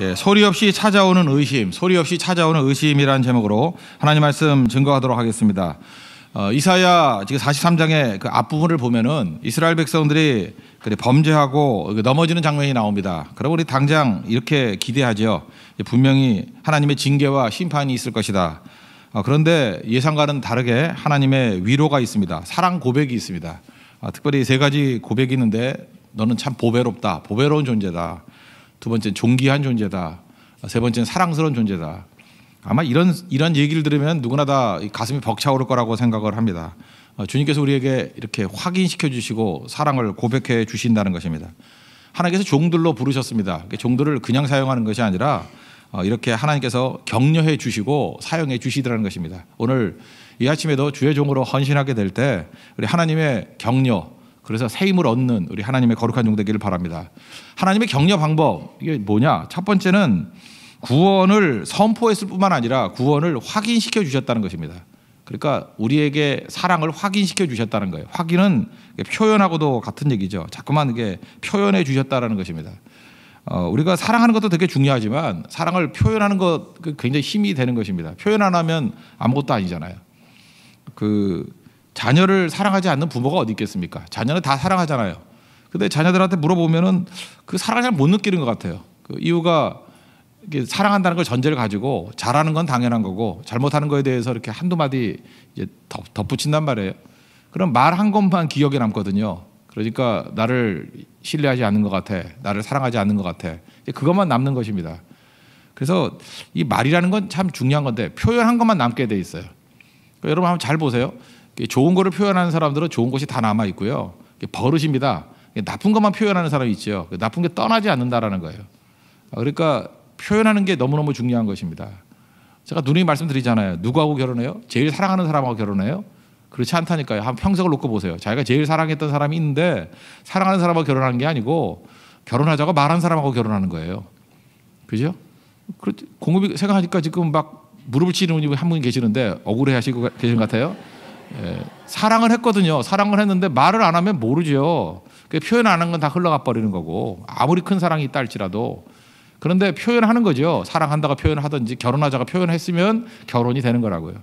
예, 소리 없이 찾아오는 의심, 소리 없이 찾아오는 의심이라는 제목으로 하나님 말씀 증거하도록 하겠습니다. 어, 이사야 지금 43장의 그 앞부분을 보면은 이스라엘 백성들이 범죄하고 넘어지는 장면이 나옵니다. 그럼 우리 당장 이렇게 기대하죠. 분명히 하나님의 징계와 심판이 있을 것이다. 어, 그런데 예상과는 다르게 하나님의 위로가 있습니다. 사랑 고백이 있습니다. 어, 특별히 세 가지 고백이 있는데 너는 참 보배롭다. 보배로운 존재다. 두 번째는 존귀한 존재다. 세 번째는 사랑스러운 존재다. 아마 이런 이런 얘기를 들으면 누구나 다 가슴이 벅차오를 거라고 생각을 합니다. 어, 주님께서 우리에게 이렇게 확인시켜 주시고 사랑을 고백해 주신다는 것입니다. 하나님께서 종들로 부르셨습니다. 종들을 그냥 사용하는 것이 아니라 어, 이렇게 하나님께서 격려해 주시고 사용해 주시더라는 것입니다. 오늘 이 아침에도 주의 종으로 헌신하게 될 때 우리 하나님의 격려 그래서 새 힘을 얻는 우리 하나님의 거룩한 종 되기를 바랍니다. 하나님의 격려 방법 이게 뭐냐? 첫 번째는 구원을 선포했을 뿐만 아니라 구원을 확인시켜 주셨다는 것입니다. 그러니까 우리에게 사랑을 확인시켜 주셨다는 거예요. 확인은 표현하고도 같은 얘기죠. 자꾸만 이게 표현해 주셨다는 것입니다. 어, 우리가 사랑하는 것도 되게 중요하지만 사랑을 표현하는 것그 굉장히 힘이 되는 것입니다. 표현 안 하면 아무것도 아니잖아요. 그 자녀를 사랑하지 않는 부모가 어디 있겠습니까? 자녀는 다 사랑하잖아요. 근데 자녀들한테 물어보면은 그 사랑을 잘 못 느끼는 것 같아요. 그 이유가 사랑한다는 걸 전제를 가지고 잘하는 건 당연한 거고 잘못하는 거에 대해서 이렇게 한두 마디 이제 덧붙인단 말이에요. 그럼 말 한 것만 기억에 남거든요. 그러니까 나를 신뢰하지 않는 것 같아. 나를 사랑하지 않는 것 같아. 그것만 남는 것입니다. 그래서 이 말이라는 건 참 중요한 건데 표현한 것만 남게 돼 있어요. 그러니까 여러분 한번 잘 보세요. 좋은 거를 표현하는 사람들은 좋은 것이 다 남아 있고요. 버릇입니다. 나쁜 것만 표현하는 사람이 있죠. 그 나쁜 게 떠나지 않는다라는 거예요. 그러니까 표현하는 게 너무너무 중요한 것입니다. 제가 누누이 말씀드리잖아요. 누구하고 결혼해요? 제일 사랑하는 사람하고 결혼해요? 그렇지 않다니까요. 한 평생을 놓고 보세요. 자기가 제일 사랑했던 사람이 있는데 사랑하는 사람하고 결혼하는 게 아니고 결혼하자고 말한 사람하고 결혼하는 거예요. 그죠? 공급이 생각하니까 지금 막 무릎을 치는 분이 한 분 계시는데 억울해 하시고 계신 것 같아요. 예, 사랑을 했거든요. 사랑을 했는데 말을 안 하면 모르죠. 표현 안 한 건 다 흘러가 버리는 거고 아무리 큰 사랑이 있다 할지라도 그런데 표현하는 거죠. 사랑한다가 표현하든지 결혼하자가 표현했으면 결혼이 되는 거라고요.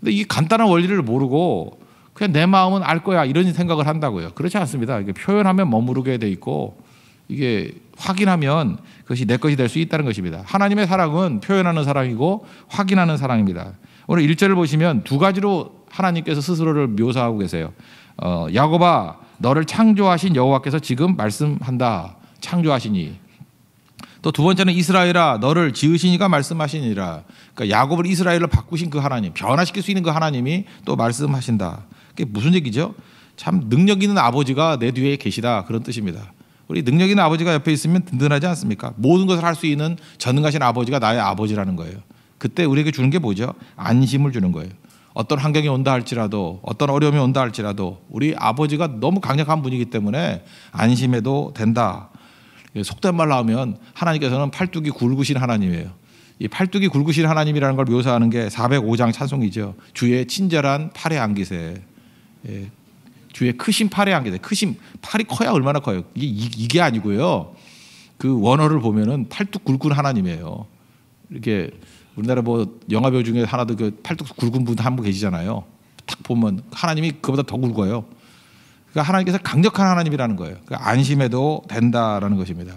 근데 이 간단한 원리를 모르고 그냥 내 마음은 알 거야 이런 생각을 한다고요. 그렇지 않습니다. 이게 표현하면 머무르게 돼 있고 이게 확인하면 그것이 내 것이 될 수 있다는 것입니다. 하나님의 사랑은 표현하는 사랑이고 확인하는 사랑입니다. 오늘 1절을 보시면 두 가지로 하나님께서 스스로를 묘사하고 계세요. 어, 야곱아 너를 창조하신 여호와께서 지금 말씀한다. 창조하시니. 또 두 번째는 이스라엘아 너를 지으시니가 말씀하시니라. 그러니까 야곱을 이스라엘로 바꾸신 그 하나님, 변화시킬 수 있는 그 하나님이 또 말씀하신다. 그게 무슨 얘기죠? 참 능력 있는 아버지가 내 뒤에 계시다 그런 뜻입니다. 우리 능력 있는 아버지가 옆에 있으면 든든하지 않습니까? 모든 것을 할 수 있는 전능하신 아버지가 나의 아버지라는 거예요. 그때 우리에게 주는 게 뭐죠? 안심을 주는 거예요. 어떤 환경이 온다 할지라도 어떤 어려움이 온다 할지라도 우리 아버지가 너무 강력한 분이기 때문에 안심해도 된다. 속된 말로 하면 하나님께서는 팔뚝이 굵으신 하나님이에요. 이 팔뚝이 굵으신 하나님이라는 걸 묘사하는 게 405장 찬송이죠. 주의 친절한 팔의 안기세. 예. 주의 크신 팔의 안기세. 크신 팔이 커야 얼마나 커요. 이게, 이게 아니고요. 그 원어를 보면은 팔뚝 굵은 하나님이에요. 이렇게 우리나라 뭐 영화 배우 중에 하나도 그 팔뚝 굵은 분 한 분 계시잖아요. 딱 보면 하나님이 그보다 더 굵어요. 그러니까 하나님께서 강력한 하나님이라는 거예요. 그러니까 안심해도 된다라는 것입니다.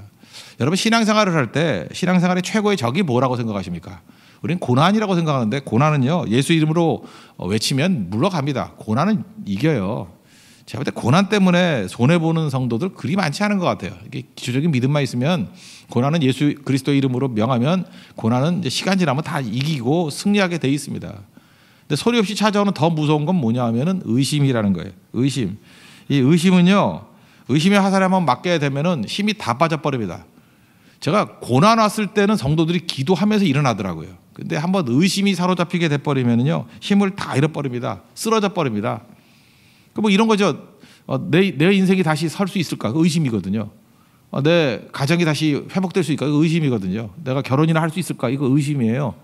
여러분 신앙생활을 할 때 신앙생활의 최고의 적이 뭐라고 생각하십니까? 우리는 고난이라고 생각하는데 고난은요 예수 이름으로 외치면 물러갑니다. 고난은 이겨요. 제가 볼 때 고난 때문에 손해 보는 성도들 그리 많지 않은 것 같아요. 이게 기초적인 믿음만 있으면 고난은 예수 그리스도 이름으로 명하면 고난은 이제 시간 지나면 다 이기고 승리하게 돼 있습니다. 근데 소리 없이 찾아오는 더 무서운 건 뭐냐 하면은 의심이라는 거예요. 의심. 이 의심은요. 의심의 화살에 한번 맞게 되면은 힘이 다 빠져버립니다. 제가 고난 왔을 때는 성도들이 기도하면서 일어나더라고요. 근데 한번 의심이 사로잡히게 돼버리면은요 힘을 다 잃어버립니다. 쓰러져 버립니다. 그뭐 이런 거죠. 어, 내, 내 인생이 다시 설수 있을까? 그 의심이거든요. 어, 내 가정이 다시 회복될 수 있을까? 의심이거든요. 내가 결혼이나 할 수 있을까? 이거 의심이에요.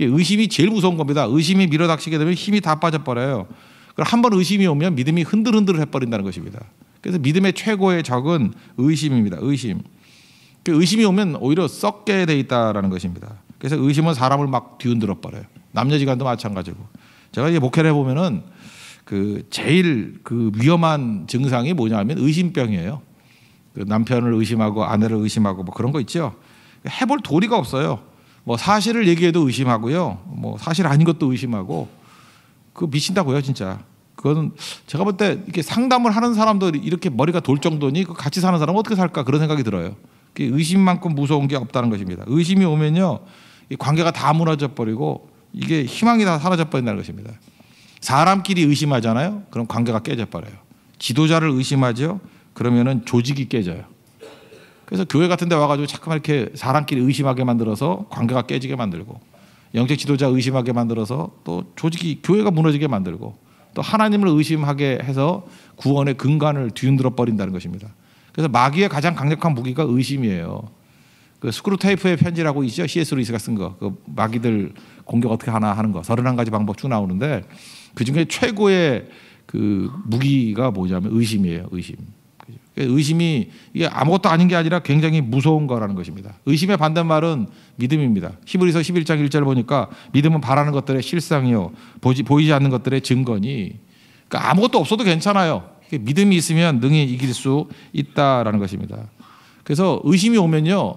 의심이 제일 무서운 겁니다. 의심이 밀어닥치게 되면 힘이 다 빠져버려요. 그럼 한번 의심이 오면 믿음이 흔들흔들 해버린다는 것입니다. 그래서 믿음의 최고의 적은 의심입니다. 의심. 그 의심이 오면 오히려 썩게 돼 있다라는 것입니다. 그래서 의심은 사람을 막 뒤흔들어 버려요. 남녀지간도 마찬가지고. 제가 이제 목회를 해보면은 그 제일 그 위험한 증상이 뭐냐면 의심병이에요. 그 남편을 의심하고 아내를 의심하고 뭐 그런 거 있죠. 해볼 도리가 없어요. 뭐 사실을 얘기해도 의심하고요. 뭐 사실 아닌 것도 의심하고 그 미친다고요, 진짜. 그거는 제가 볼 때 이렇게 상담을 하는 사람도 이렇게 머리가 돌 정도니 그 같이 사는 사람은 어떻게 살까 그런 생각이 들어요. 의심만큼 무서운 게 없다는 것입니다. 의심이 오면요, 이 관계가 다 무너져 버리고 이게 희망이 다 사라져 버린다는 것입니다. 사람끼리 의심하잖아요. 그럼 관계가 깨져 버려요. 지도자를 의심하죠. 그러면은 조직이 깨져요. 그래서 교회 같은 데 와가지고 자꾸만 이렇게 사람끼리 의심하게 만들어서 관계가 깨지게 만들고 영적 지도자 의심하게 만들어서 또 조직이 교회가 무너지게 만들고 또 하나님을 의심하게 해서 구원의 근간을 뒤흔들어 버린다는 것입니다. 그래서 마귀의 가장 강력한 무기가 의심이에요. 그 스크루테이프의 편지라고 있죠. C.S. 루이스가 쓴 거. 그 마귀들 공격 어떻게 하나 하는 거. 31가지 방법 쭉 나오는데 그 중에 최고의 그 무기가 뭐냐면 의심이에요. 의심. 의심이 이게 아무것도 아닌 게 아니라 굉장히 무서운 거라는 것입니다. 의심의 반대말은 믿음입니다. 히브리서 11장 1절 보니까 믿음은 바라는 것들의 실상이요 보지 보이지 않는 것들의 증거니 그러니까 아무것도 없어도 괜찮아요. 믿음이 있으면 능히 이길 수 있다라는 것입니다. 그래서 의심이 오면요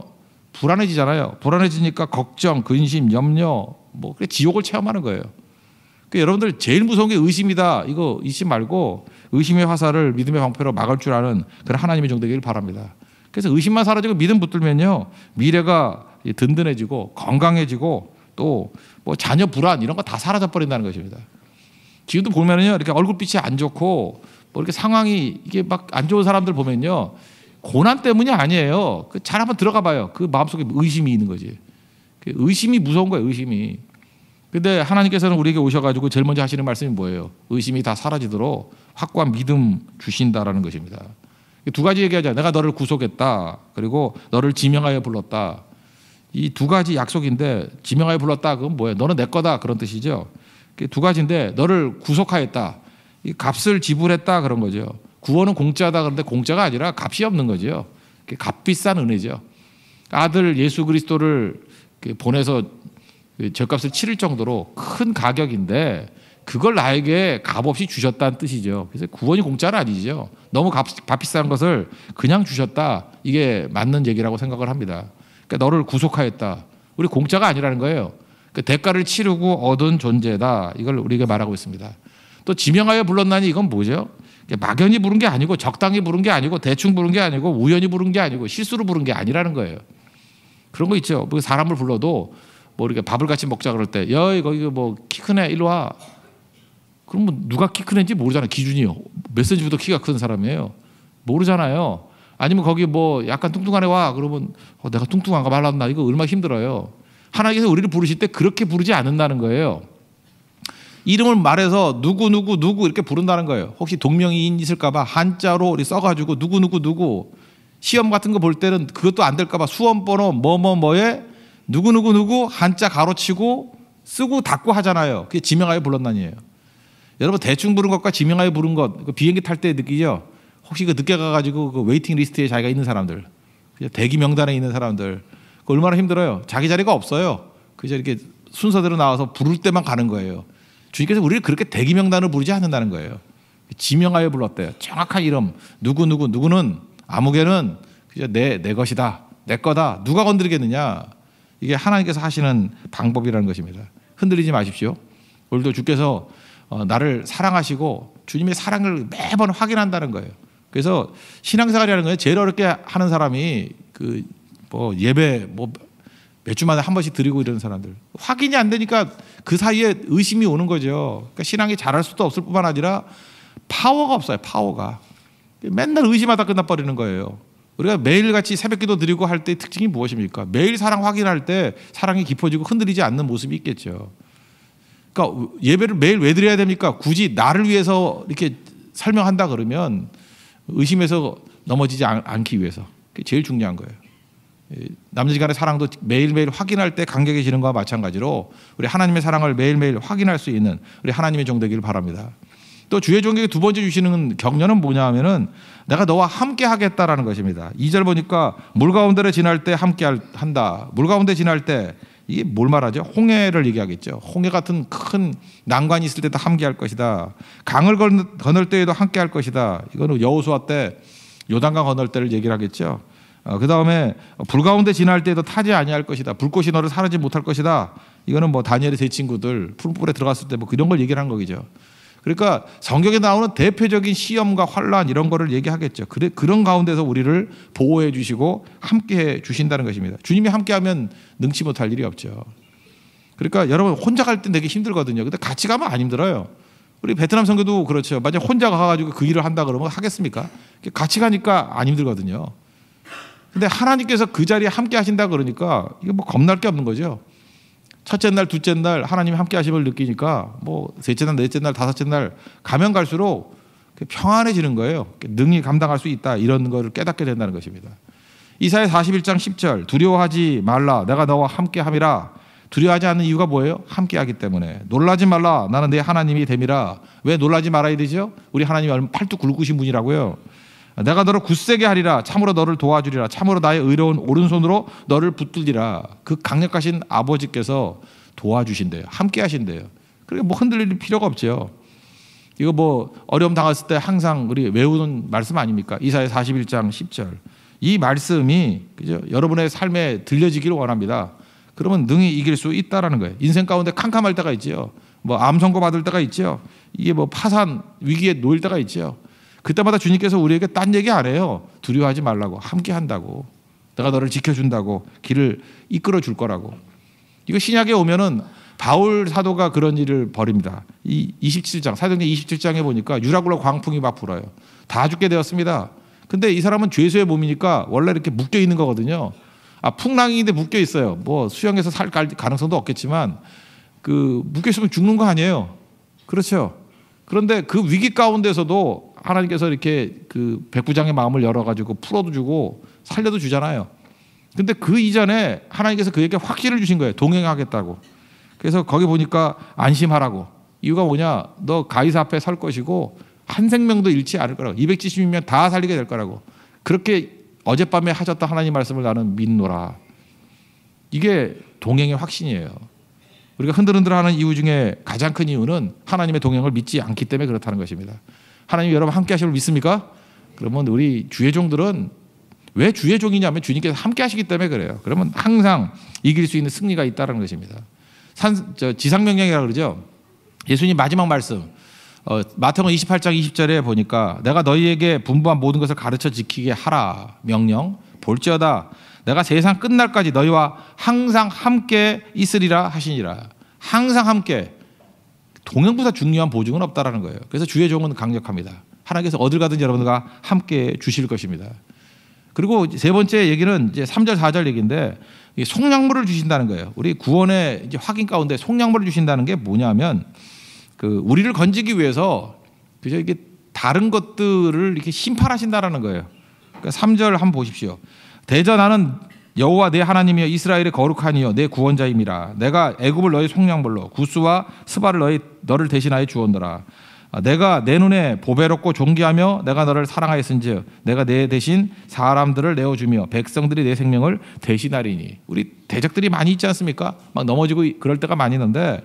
불안해지잖아요. 불안해지니까 걱정, 근심, 염려, 뭐 지옥을 체험하는 거예요. 그러니까 여러분들 제일 무서운 게 의심이다. 이거 잊지 말고 의심의 화살을 믿음의 방패로 막을 줄 아는 그런 하나님의 정되기를 바랍니다. 그래서 의심만 사라지고 믿음 붙들면요 미래가 든든해지고 건강해지고 또 뭐 자녀 불안 이런 거 다 사라져 버린다는 것입니다. 지금도 보면은요 이렇게 얼굴빛이 안 좋고 뭐 이렇게 상황이 이게 막 안 좋은 사람들 보면요 고난 때문이 아니에요. 그 잘 한번 들어가 봐요. 그 마음속에 의심이 있는 거지. 그 의심이 무서운 거예요. 의심이. 근데 하나님께서는 우리에게 오셔가지고 제일 먼저 하시는 말씀이 뭐예요? 의심이 다 사라지도록 확고한 믿음 주신다라는 것입니다. 두 가지 얘기하자. 내가 너를 구속했다. 그리고 너를 지명하여 불렀다. 이 두 가지 약속인데 지명하여 불렀다. 그건 뭐예요? 너는 내 거다. 그런 뜻이죠. 두 가지인데 너를 구속하였다. 이 값을 지불했다 그런 거죠. 구원은 공짜다 그런데 공짜가 아니라 값이 없는 거죠. 값비싼 은혜죠. 아들 예수 그리스도를 보내서 그 절값을 치를 정도로 큰 가격인데 그걸 나에게 값없이 주셨다는 뜻이죠. 그래서 구원이 공짜는 아니죠. 너무 값, 값 비싼 것을 그냥 주셨다. 이게 맞는 얘기라고 생각을 합니다. 그러니까 너를 구속하였다. 우리 공짜가 아니라는 거예요. 그 대가를 치르고 얻은 존재다. 이걸 우리가 말하고 있습니다. 또 지명하여 불렀나니 이건 뭐죠? 막연히 부른 게 아니고 적당히 부른 게 아니고 대충 부른 게 아니고 우연히 부른 게 아니고 실수로 부른 게 아니라는 거예요. 그런 거 있죠. 뭐 사람을 불러도 뭐 이렇게 밥을 같이 먹자 그럴 때, 야 이거 이거 뭐키 크네 일로 와. 그럼 뭐 누가 키 크는지 모르잖아 기준이요. 몇 센치부터 키가 큰 사람이에요. 모르잖아요. 아니면 거기 뭐 약간 뚱뚱한 애 와. 그러면 어, 내가 뚱뚱한가 말랐나 이거 얼마나 힘들어요. 하나님께서 우리를 부르실 때 그렇게 부르지 않는다는 거예요. 이름을 말해서 누구 누구 누구 이렇게 부른다는 거예요. 혹시 동명이인 있을까봐 한자로 우리 써가지고 누구 누구 누구 시험 같은 거 볼 때는 그것도 안 될까봐 수험 번호 뭐 뭐 뭐에 누구 누구 누구 한자 가로치고 쓰고 닫고 하잖아요. 그게 지명하여 불렀나니에요. 여러분 대충 부른 것과 지명하여 부른 것 그 비행기 탈 때 느끼죠. 혹시 그 늦게 가가지고 그 웨이팅 리스트에 자기가 있는 사람들, 대기 명단에 있는 사람들, 그 얼마나 힘들어요. 자기 자리가 없어요. 그저 이렇게 순서대로 나와서 부를 때만 가는 거예요. 주님께서 우리를 그렇게 대기 명단을 부르지 않는다는 거예요. 지명하여 불렀대요. 정확한 이름 누구 누구 누구는 아무개는 그저 내 내 것이다, 내 거다. 누가 건드리겠느냐? 이게 하나님께서 하시는 방법이라는 것입니다. 흔들리지 마십시오. 오늘도 주께서 어, 나를 사랑하시고 주님의 사랑을 매번 확인한다는 거예요. 그래서 신앙생활이라는 거예요. 제일 어렵게 하는 사람이 그 뭐 예배 뭐 몇 주마다 한 번씩 드리고 이러는 사람들 확인이 안 되니까 그 사이에 의심이 오는 거죠. 그러니까 신앙이 잘할 수도 없을 뿐만 아니라 파워가 없어요. 파워가 맨날 의심하다 끝나버리는 거예요. 우리가 매일같이 새벽기도 드리고 할 때 특징이 무엇입니까? 매일 사랑 확인할 때 사랑이 깊어지고 흔들리지 않는 모습이 있겠죠. 그러니까 예배를 매일 왜 드려야 됩니까? 굳이 나를 위해서 이렇게 설명한다 그러면 의심해서 넘어지지 않 기 위해서 그게 제일 중요한 거예요. 남녀지간의 사랑도 매일매일 확인할 때 강격해지는 것과 마찬가지로 우리 하나님의 사랑을 매일매일 확인할 수 있는 우리 하나님의 종 되기를 바랍니다. 또 주의 종에게 두 번째 주시는 격려는 뭐냐 하면은 내가 너와 함께 하겠다라는 것입니다. 2절 보니까 물 가운데를 지날 때 함께 한다. 물 가운데 지날 때 이게 뭘 말하죠? 홍해를 얘기하겠죠. 홍해 같은 큰 난관이 있을 때도 함께 할 것이다. 강을 건널 때에도 함께 할 것이다. 이거는 여호수아 때 요단강 건널 때를 얘기를 하겠죠. 어, 그 다음에 불 가운데 지날 때도 타지 아니할 것이다. 불꽃이 너를 사르지 못할 것이다. 이거는 뭐 다니엘의 세 친구들 풀불에 들어갔을 때 뭐 그런 걸 얘기를 한 거죠. 그러니까 성경에 나오는 대표적인 시험과 환란 이런 거를 얘기하겠죠. 그래, 그런 가운데서 우리를 보호해 주시고 함께 해 주신다는 것입니다. 주님이 함께 하면 능치 못할 일이 없죠. 그러니까 여러분 혼자 갈때 되게 힘들거든요. 근데 같이 가면 안 힘들어요. 우리 베트남 선교도 그렇죠. 만약 혼자 가가지고 그 일을 한다 그러면 하겠습니까? 같이 가니까 안 힘들거든요. 근데 하나님께서 그 자리에 함께 하신다 그러니까 이거 뭐 겁날 게 없는 거죠. 첫째 날, 둘째 날 하나님이 함께 하심을 느끼니까 뭐 셋째 날, 넷째 날, 다섯째 날 가면 갈수록 평안해지는 거예요. 능히 감당할 수 있다 이런 거를 깨닫게 된다는 것입니다. 이사야 41장 10절 두려워하지 말라 내가 너와 함께 함이라 두려워하지 않는 이유가 뭐예요? 함께 하기 때문에 놀라지 말라 나는 내 하나님이 됨이라 왜 놀라지 말아야 되죠? 우리 하나님이 얼마 팔뚝 굵으신 분이라고요. 내가 너를 굳세게 하리라. 참으로 너를 도와주리라. 참으로 나의 의로운 오른손으로 너를 붙들리라. 그 강력하신 아버지께서 도와주신대요. 함께 하신대요. 그러니까 뭐 흔들릴 필요가 없죠. 이거 뭐 어려움 당했을 때 항상 우리 외우는 말씀 아닙니까? 이사야 41장 10절. 이 말씀이 그죠? 여러분의 삶에 들려지기를 원합니다. 그러면 능히 이길 수 있다라는 거예요. 인생 가운데 캄캄할 때가 있지요. 뭐 암 선고 받을 때가 있죠 이게 뭐 파산 위기에 놓일 때가 있죠 그때마다 주님께서 우리에게 딴 얘기 안 해요. 두려워하지 말라고. 함께 한다고. 내가 너를 지켜준다고. 길을 이끌어 줄 거라고. 이거 신약에 오면은 바울 사도가 그런 일을 벌입니다. 이 27장, 사도행전 27장에 보니까 유라굴라 광풍이 막 불어요. 다 죽게 되었습니다. 근데 이 사람은 죄수의 몸이니까 원래 이렇게 묶여 있는 거거든요. 아, 풍랑인데 묶여 있어요. 뭐 수영해서 살 가능성도 없겠지만 그 묶여 있으면 죽는 거 아니에요. 그렇죠. 그런데 그 위기 가운데서도 하나님께서 이렇게 그 백부장의 마음을 열어가지고 풀어도 주고 살려도 주잖아요. 근데 그 이전에 하나님께서 그에게 확신을 주신 거예요. 동행하겠다고. 그래서 거기 보니까 안심하라고. 이유가 뭐냐? 너 가이사 앞에 설 것이고 한 생명도 잃지 않을 거라고. 270명 다 살리게 될 거라고. 그렇게 어젯밤에 하셨던 하나님 말씀을 나는 믿노라. 이게 동행의 확신이에요. 우리가 흔들흔들하는 이유 중에 가장 큰 이유는 하나님의 동행을 믿지 않기 때문에 그렇다는 것입니다. 하나님 여러분 함께 하심을 믿습니까? 그러면 우리 주의 종들은 왜 주의 종이냐면 주님께서 함께 하시기 때문에 그래요. 그러면 항상 이길 수 있는 승리가 있다는 것입니다. 산, 저 지상명령이라고 그러죠. 예수님 마지막 말씀. 어, 마태복음 28장 20절에 보니까 내가 너희에게 분부한 모든 것을 가르쳐 지키게 하라 명령 볼지어다 내가 세상 끝날까지 너희와 항상 함께 있으리라 하시니라 항상 함께 동행보다 중요한 보증은 없다라는 거예요. 그래서 주의 종은 강력합니다. 하나님께서 어딜 가든지 여러분과 함께 주실 것입니다. 그리고 세 번째 얘기는 이제 3절 4절 얘기인데 속량물을 주신다는 거예요. 우리 구원의 확인 가운데 속량물을 주신다는 게 뭐냐면 그 우리를 건지기 위해서 그저 이게 다른 것들을 이렇게 심판하신다라는 거예요. 그러니까 3절 한번 보십시오. 대저 나는 여호와 내 하나님이여 이스라엘의 거룩하니여 내 구원자임이라. 내가 애굽을 너희 속량물로 구스와 스바를 너희 너를 대신하여 주었노라. 아, 내가 내 눈에 보배롭고 존귀하며 내가 너를 사랑하였은즉 내가 내 대신 사람들을 내어 주며 백성들이 내 생명을 대신하리니. 우리 대적들이 많이 있지 않습니까? 막 넘어지고 그럴 때가 많이 있는데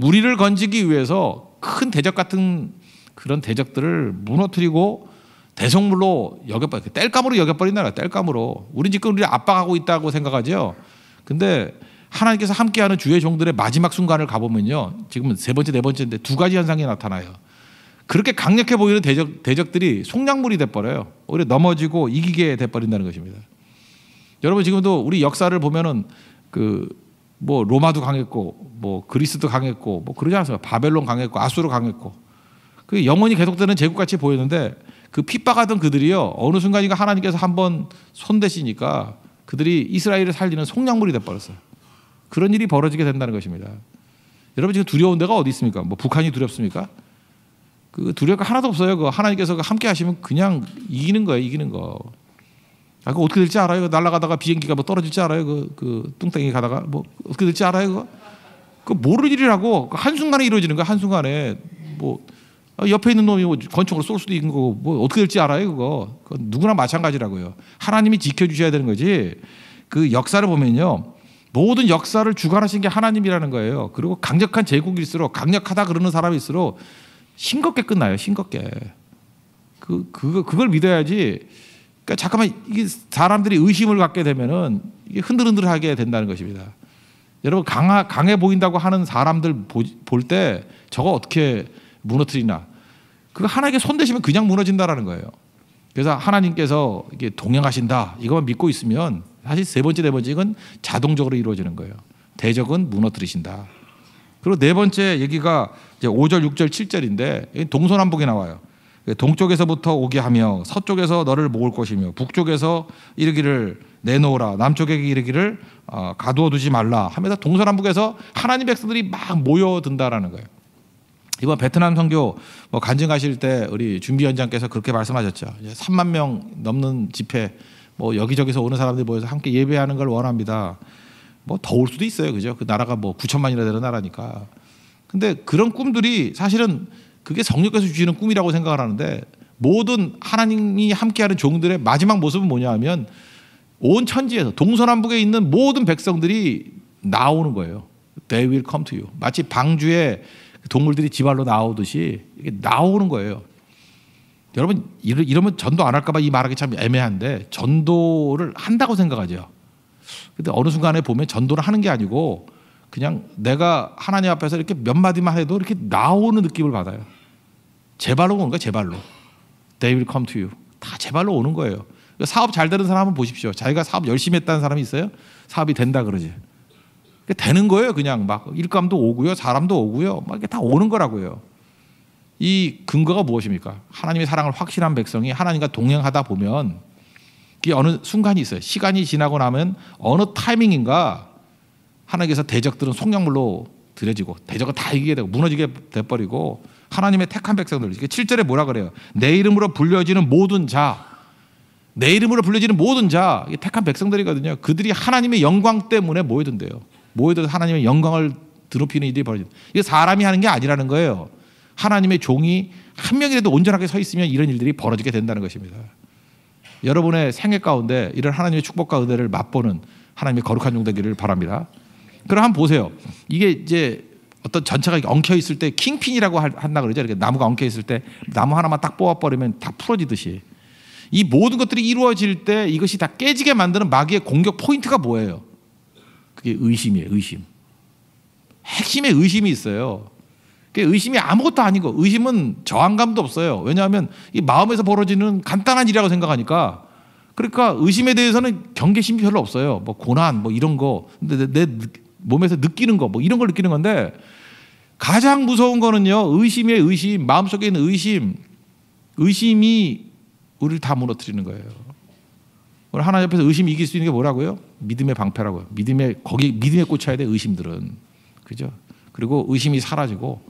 우리를 건지기 위해서 큰 대적 같은 그런 대적들을 무너뜨리고 대성물로 여겨버 뗄감으로 여겨버린다 뗄감으로 우리 지금 우리 압박하고 있다고 생각하죠. 근데 하나님께서 함께하는 주의 종들의 마지막 순간을 가보면요. 지금 세 번째 네 번째인데 두 가지 현상이 나타나요. 그렇게 강력해 보이는 대적 대적들이 속량물이 돼버려요. 오히려 넘어지고 이기게 돼버린다는 것입니다. 여러분 지금도 우리 역사를 보면은 그 뭐 로마도 강했고 뭐 그리스도 강했고 뭐 그러지 않습니까? 바벨론 강했고 아수르 강했고 그 영원히 계속되는 제국같이 보였는데 그 핍박하던 그들이요 어느 순간인가 하나님께서 한번 손대시니까 그들이 이스라엘을 살리는 속량물이 돼버렸어요. 그런 일이 벌어지게 된다는 것입니다. 여러분 지금 두려운 데가 어디 있습니까? 뭐 북한이 두렵습니까? 그 두려울 거 하나도 없어요. 그 하나님께서 함께 하시면 그냥 이기는 거예요. 이기는 거. 아, 그 어떻게 될지 알아요? 날아가다가 비행기가 뭐 떨어질지 알아요? 그, 그 뚱땡이 가다가 뭐 어떻게 될지 알아요? 그거? 그 모를 일이라고 그 한순간에 이루어지는 거야. 한순간에 뭐 어, 옆에 있는 놈이 뭐 권총으로 쏠 수도 있는 거고 뭐 어떻게 될지 알아요 그거. 그건 누구나 마찬가지라고요. 하나님이 지켜주셔야 되는 거지. 그 역사를 보면요. 모든 역사를 주관하신 게 하나님이라는 거예요. 그리고 강력한 제국일수록 강력하다 그러는 사람일수록 싱겁게 끝나요. 싱겁게. 그 그거 그걸 믿어야지. 그러니까 잠깐만 이게 사람들이 의심을 갖게 되면은 이게 흔들흔들하게 된다는 것입니다. 여러분 강하, 강해 보인다고 하는 사람들 볼 때 저거 어떻게 무너뜨리나? 그거 하나님께 손 대시면 그냥 무너진다라는 거예요. 그래서 하나님께서 이게 동행하신다 이것만 믿고 있으면 사실 세 번째 네 번째 이건 자동적으로 이루어지는 거예요. 대적은 무너뜨리신다. 그리고 네 번째 얘기가 이제 5절, 6절, 7절인데 동서남북이 나와요. 동쪽에서부터 오게 하며 서쪽에서 너를 모을 것이며 북쪽에서 이르기를 내놓으라 남쪽에 이르기를 어, 가두어 두지 말라 하면서 동서남북에서 하나님 백성들이 막 모여든다라는 거예요. 이번 베트남 선교 뭐 간증 가실 때 우리 준비 위원장께서 그렇게 말씀하셨죠. 3만 명 넘는 집회 뭐 여기저기서 오는 사람들이 모여서 함께 예배하는 걸 원합니다. 뭐 더울 수도 있어요. 그죠? 그 나라가 뭐 9천만이나 되는 나라니까. 근데 그런 꿈들이 사실은 그게 성령께서 주시는 꿈이라고 생각을 하는데 모든 하나님이 함께하는 종들의 마지막 모습은 뭐냐 하면 온 천지에서 동서남북에 있는 모든 백성들이 나오는 거예요. They will come to you. 마치 방주에 동물들이 지발로 나오듯이 나오는 거예요. 여러분 이러면 전도 안 할까봐 이 말하기 참 애매한데 전도를 한다고 생각하죠. 근데 어느 순간에 보면 전도를 하는 게 아니고 그냥 내가 하나님 앞에서 이렇게 몇 마디만 해도 이렇게 나오는 느낌을 받아요. 제 발로 오는 거야, 제 발로. They will come to you. 다 제 발로 오는 거예요. 사업 잘 되는 사람 한번 보십시오. 자기가 사업 열심히 했다는 사람이 있어요? 사업이 된다 그러지. 되는 거예요. 그냥 막 일감도 오고요. 사람도 오고요. 막 이게 다 오는 거라고요. 이 근거가 무엇입니까? 하나님의 사랑을 확신한 백성이 하나님과 동행하다 보면 이게 어느 순간이 있어요. 시간이 지나고 나면 어느 타이밍인가 하나님께서 대적들은 속량물로 들여지고 대적은 다 이기게 되고 무너지게 돼버리고 하나님의 택한 백성들. 7절에 뭐라 그래요? 내 이름으로 불려지는 모든 자. 내 이름으로 불려지는 모든 자. 택한 백성들이거든요. 그들이 하나님의 영광 때문에 모여든대요. 모여들 하나님의 영광을 드높이는 일이 벌어진다. 이게 사람이 하는 게 아니라는 거예요. 하나님의 종이 한 명이라도 온전하게 서 있으면 이런 일들이 벌어지게 된다는 것입니다. 여러분의 생애 가운데 이런 하나님의 축복과 은혜를 맛보는 하나님의 거룩한 종 되기를 바랍니다. 그럼 한번 보세요. 이게 이제 어떤 전체가 엉켜 있을 때 킹핀이라고 한다 그러죠. 이렇게 나무가 엉켜 있을 때 나무 하나만 딱 뽑아 버리면 다 풀어지듯이 이 모든 것들이 이루어질 때 이것이 다 깨지게 만드는 마귀의 공격 포인트가 뭐예요? 그게 의심이에요. 의심. 핵심에 의심이 있어요. 그 의심이 아무것도 아니고 의심은 저항감도 없어요. 왜냐하면 이 마음에서 벌어지는 간단한 일이라고 생각하니까 그러니까 의심에 대해서는 경계심이 별로 없어요. 뭐 고난 뭐 이런 거 근데 내, 내 몸에서 느끼는 거 뭐 이런 걸 느끼는 건데 가장 무서운 거는요, 의심의 의심, 마음속에 있는 의심, 의심이 우리를 다 무너뜨리는 거예요. 오늘 하나님 앞에서 의심 이길 수 있는 게 뭐라고요? 믿음의 방패라고요. 믿음의 거기 믿음에 꽂혀야 돼 의심들은 그죠? 그리고 의심이 사라지고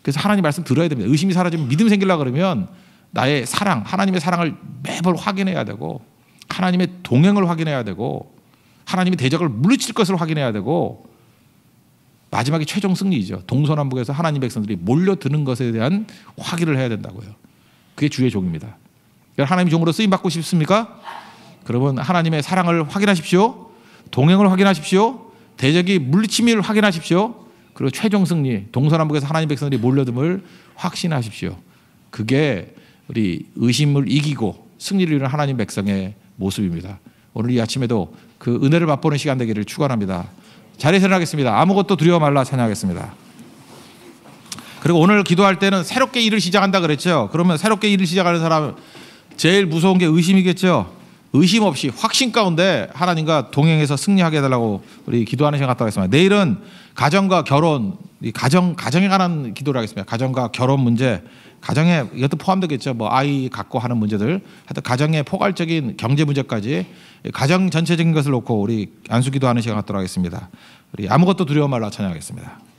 그래서 하나님 말씀 들어야 됩니다. 의심이 사라지면 믿음 생길라 그러면 나의 사랑, 하나님의 사랑을 매번 확인해야 되고 하나님의 동행을 확인해야 되고 하나님의 대적을 물리칠 것을 확인해야 되고 마지막에 최종 승리이죠. 동서남북에서 하나님 백성들이 몰려드는 것에 대한 확인을 해야 된다고요. 그게 주의 종입니다. 하나님 종으로 쓰임 받고 싶습니까? 그러면 하나님의 사랑을 확인하십시오. 동행을 확인하십시오. 대적이 물리침을 확인하십시오. 그리고 최종 승리, 동서남북에서 하나님 백성들이 몰려듦을 확신하십시오. 그게 우리 의심을 이기고 승리를 이루는 하나님 백성의 모습입니다. 오늘 이 아침에도 그 은혜를 맛보는 시간 되기를 축원합니다. 자리에서 하겠습니다. 아무것도 두려워 말라 찬양하겠습니다. 그리고 오늘 기도할 때는 새롭게 일을 시작한다 그랬죠. 그러면 새롭게 일을 시작하는 사람 제일 무서운 게 의심이겠죠. 의심 없이 확신 가운데 하나님과 동행해서 승리하게 해달라고 우리 기도하는 시간 갖다 하겠습니다. 내일은 가정과 결혼, 가정 가정에 관한 기도를 하겠습니다. 가정과 결혼 문제, 가정에 이것도 포함되겠죠. 뭐 아이 갖고 하는 문제들, 하여튼 가정의 포괄적인 경제 문제까지 가정 전체적인 것을 놓고 우리 안수 기도하는 시간 갖도록 하겠습니다. 우리 아무것도 두려워 말라 찬양하겠습니다.